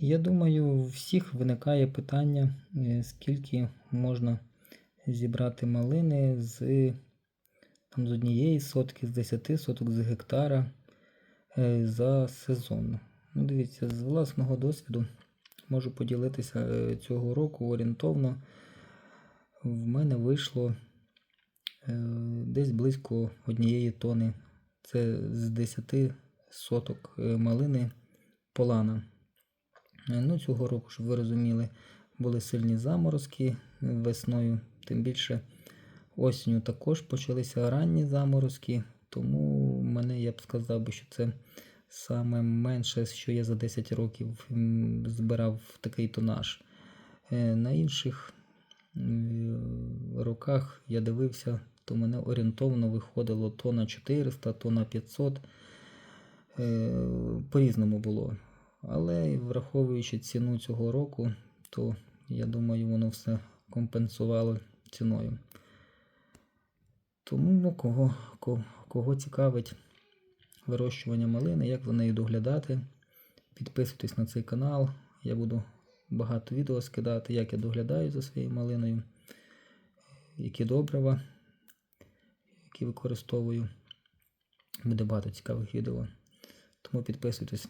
Я думаю, у всіх виникає питання, е, скільки можна зібрати малини з, там, з однієї сотки, з 10 соток, з гектара е, за сезон. Ну, дивіться, з власного досвіду можу поділитися е, цього року орієнтовно. В мене вийшло десь близько однієї тони. Це з 10 соток малини полана. Е, Ну, цього року, щоб ви розуміли, були сильні заморозки весною, тим більше осінню також почалися ранні заморозки, тому мене я б сказав що це саме менше, що я за 10 років збирав такий тонаж. Е, На інших роках я дивився, то мене орієнтовно виходило тона 400, тона 500. Е, По-різному було. Але враховуючи ціну цього року, то я думаю, воно все компенсувало ціною. Тому ну, кого, кого, цікавить вирощування малини, як за нею доглядати, підписуйтесь на цей канал. Я буду багато відео скидати, як я доглядаю за своєю малиною, які добрива, які використовую. Буде багато цікавих відео. Тому підписуйтесь.